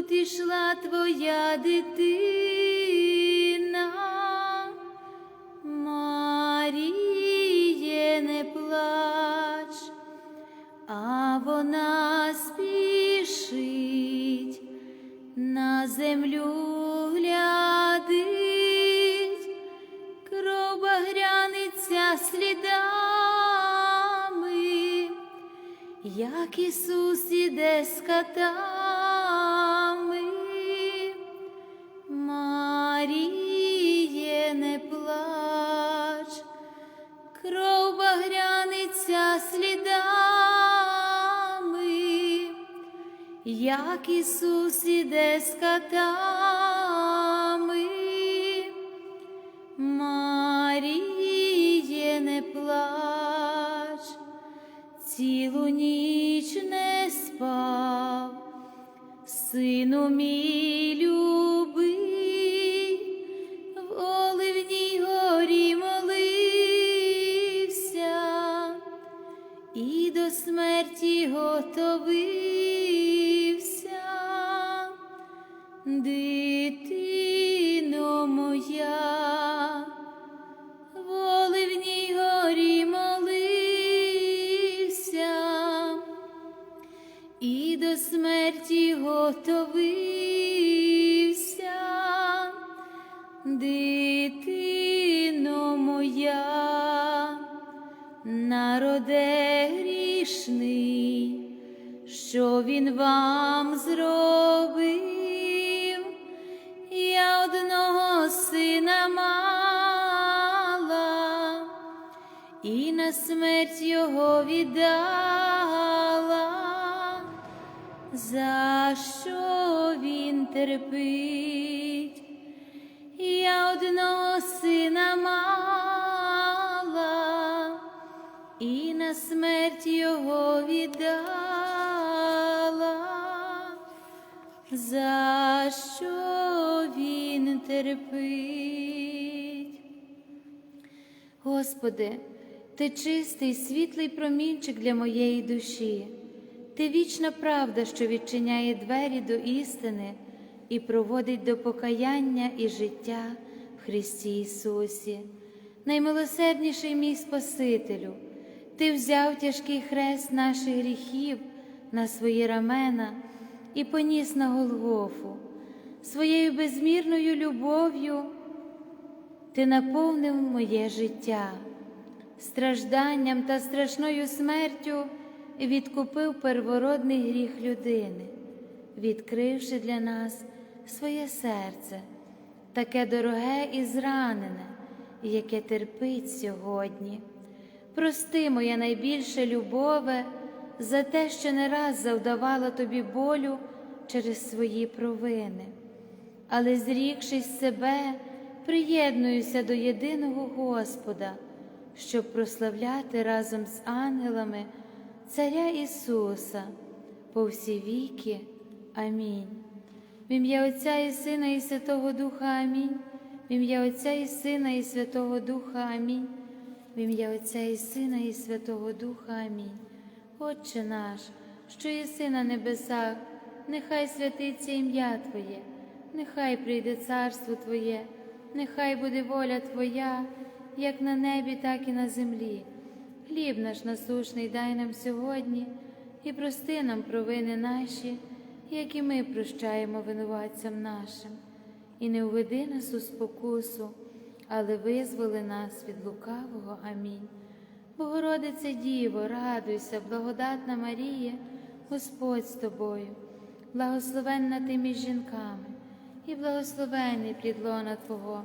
тут ішла твоя дитина, як Ісус іде з катами. Маріє, не плач, цілу ніч не спав, сину мій любий, в оливній горі молився і до смерті готовився, дитино моя, в оливній горі молився і до смерті готовився, дитино моя, народе грішний, що він вам зробив, і на смерть його віддала, за що він терпить, я одного сина мала, і на смерть його віддала, за що він терпить. Господи, Ти чистий, світлий промінчик для моєї душі, Ти вічна правда, що відчиняє двері до істини і проводить до покаяння і життя в Христі Ісусі. Наймилосердніший мій Спасителю, Ти взяв тяжкий хрест наших гріхів на свої рамена і поніс на Голгофу. Своєю безмірною любов'ю ти наповнив моє життя, стражданням та страшною смертю відкупив первородний гріх людини, відкривши для нас своє серце, таке дороге і зранене, яке терпить сьогодні. Прости, моя найбільше любове, за те, що не раз завдавала тобі болю через свої провини але зрікшись себе, приєднуюся до єдиного Господа, щоб прославляти разом з ангелами Царя Ісуса по всі віки. Амінь. В ім'я Отця і Сина, і Святого Духа Амінь. В ім'я Отця і Сина, і Святого Духа Амінь. В ім'я Отця і Сина, і Святого Духа Амінь. Отче наш, що єси на небесах, нехай святиться ім'я Твоє нехай прийде царство Твоє, нехай буде воля Твоя, як на небі, так і на землі. Хліб наш насушний дай нам сьогодні і прости нам провини наші, як і ми прощаємо винуватцям нашим, і не уведи нас у спокусу, але визволи нас від лукавого. Амінь. Богородице Діво, радуйся, благодатна Марія, Господь з тобою, благословенна ти між жінками і благословений плід лона Твого,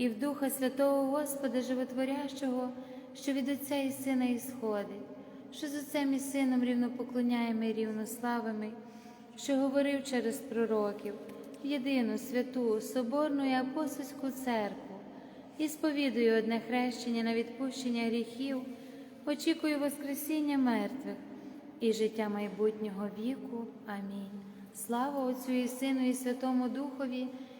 і в Духа Святого Господа Животворящого, що від Отця і Сина ісходить, що з Отцем і Сином рівно поклоняємо і рівно славимо, що говорив через пророків, єдину святу, соборну і апостольську церкву, і сповідую одне хрещення на відпущення гріхів, очікую Воскресіння мертвих і життя майбутнього віку. Амінь. Слава Отцю і Сину, і Святому Духові,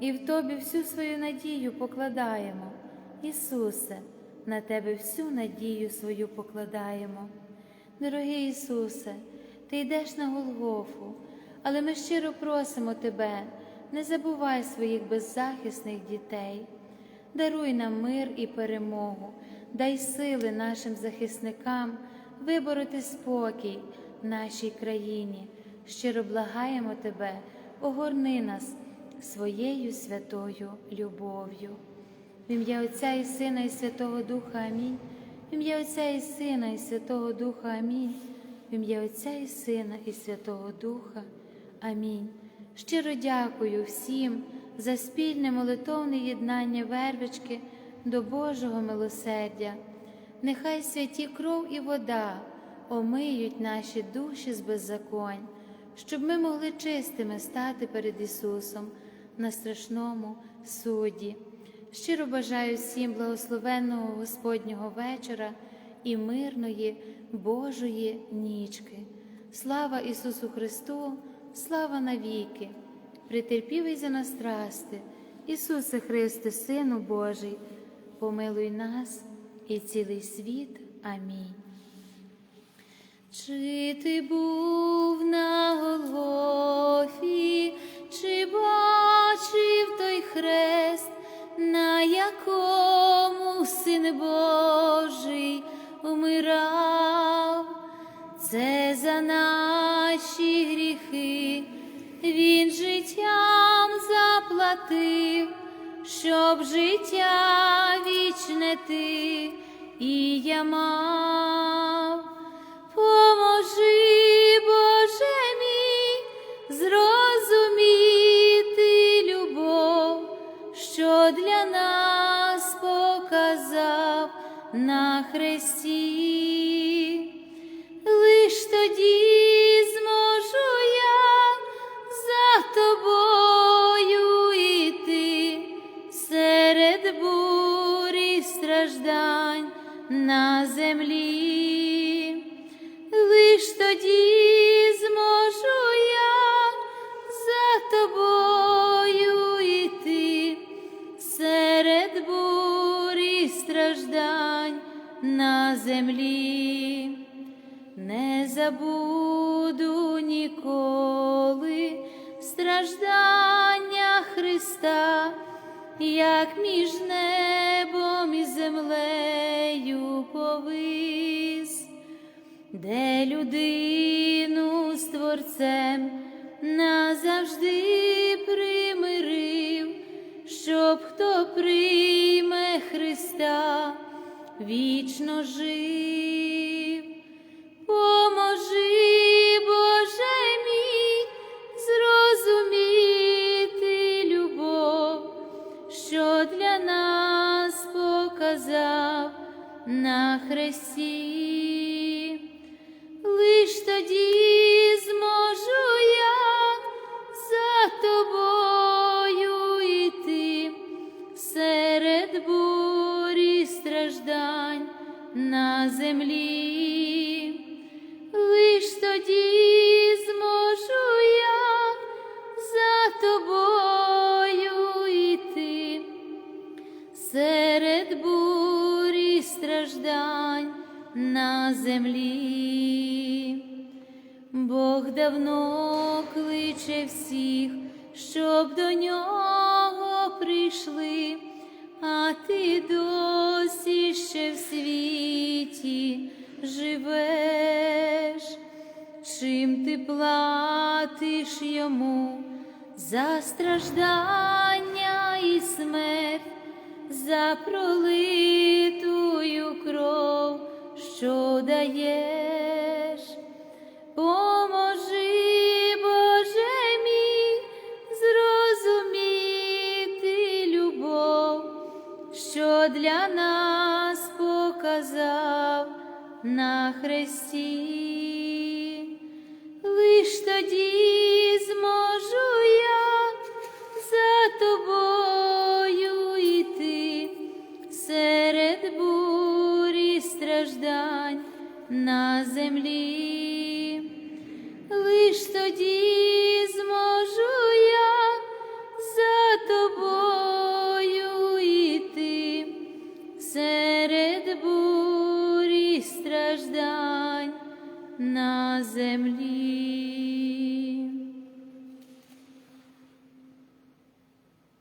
і в Тобі всю свою надію покладаємо. Ісусе, на Тебе всю надію свою покладаємо. Дорогий Ісусе, Ти йдеш на Голгофу, але ми щиро просимо Тебе, не забувай своїх беззахисних дітей. Даруй нам мир і перемогу, дай сили нашим захисникам вибороти спокій нашій країні. Щиро благаємо Тебе, огорни нас своєю святою любов'ю. В ім'я Отця і Сина, і Святого Духа Амінь. В ім'я Отця і Сина, і Святого Духа Амінь. В ім'я Отця і Сина, і Святого Духа. Амінь. Щиро дякую всім за спільне молитовне єднання вервички до Божого милосердя. Нехай святі кров і вода омиють наші душі з беззаконь, щоб ми могли чистими стати перед Ісусом на страшному суді. Щиро бажаю всім благословенного Господнього вечора і мирної Божої нічки. Слава Ісусу Христу, слава навіки! Притерпівий за нас страсти, Ісусе Христе, Сину Божий, помилуй нас і цілий світ. Амінь. Чи ти був на Голгофі, чи бачив той хрест, на якому син Божий умирав? Це за наші гріхи, він життям заплатив щоб життя вічне ти і я мав. Страждань на землі. Лиш тоді зможу я за тобою йти серед бурі страждань на землі. Не забуду ніколи страждання Христа, як між небом і землею повис, де людину з Творцем назавжди примирив, щоб хто прийме Христа, вічно жив. Поможи, Боже мій, на хресті. Лиш тоді зможу я за тобою йти серед бурі страждань на землі. Світі живеш. Чим ти платиш йому за страждання і смерть, за пролитую кров, що даєш? На хресті. Лиш тоді зможу я за тобою йти серед бурі страждань на землі.